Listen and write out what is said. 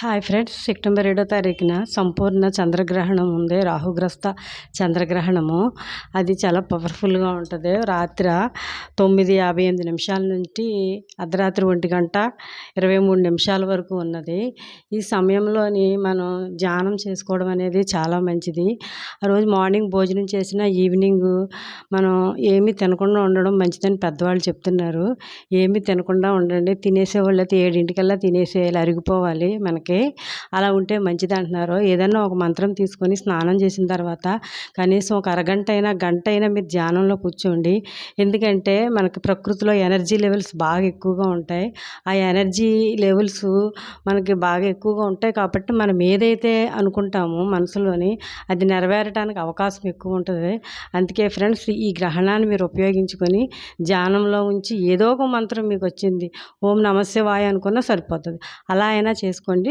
Hi friends September ఏడో తారీఖున సంపూర్ణ చంద్రగ్రహణం ఉంది. రాహుగ్రస్త చంద్రగ్రహణము. అది చాలా పవర్ఫుల్గా ఉంటుంది. రాత్రి తొమ్మిది యాభై ఎనిమిది నిమిషాల నుండి అర్ధరాత్రి ఒంటి గంట ఇరవై మూడు నిమిషాల వరకు ఉన్నది. ఈ సమయంలోని మనం ధ్యానం చేసుకోవడం అనేది చాలా మంచిది. ఆ రోజు మార్నింగ్ భోజనం చేసిన ఈవినింగ్ మనం ఏమీ తినకుండా ఉండడం మంచిదని పెద్దవాళ్ళు చెప్తున్నారు. ఏమీ తినకుండా ఉండండి. తినేసే అయితే ఏడింటికల్లా తినేసేయాలి అరిగిపోవాలి మనకి. అలా ఉంటే మంచిది అంటున్నారు. ఏదన్నా ఒక మంత్రం తీసుకొని స్నానం చేసిన తర్వాత కనీసం ఒక అరగంట అయినా గంట అయినా మీరు ధ్యానంలో కూర్చోండి. ఎందుకంటే మనకి ప్రకృతిలో ఎనర్జీ లెవెల్స్ బాగా ఎక్కువగా ఉంటాయి. ఆ ఎనర్జీ లెవెల్స్ మనకి బాగా ఎక్కువగా ఉంటాయి కాబట్టి మనం ఏదైతే అనుకుంటామో మనసులోని అది నెరవేరడానికి అవకాశం ఎక్కువ ఉంటుంది. అందుకే ఫ్రెండ్స్ ఈ గ్రహణాన్ని మీరు ఉపయోగించుకొని ధ్యానంలో ఉంచి ఏదో ఒక మంత్రం మీకు వచ్చింది. ఓం నమశివాయ అనుకున్నా సరిపోతుంది. అలా అయినా చేసుకోండి.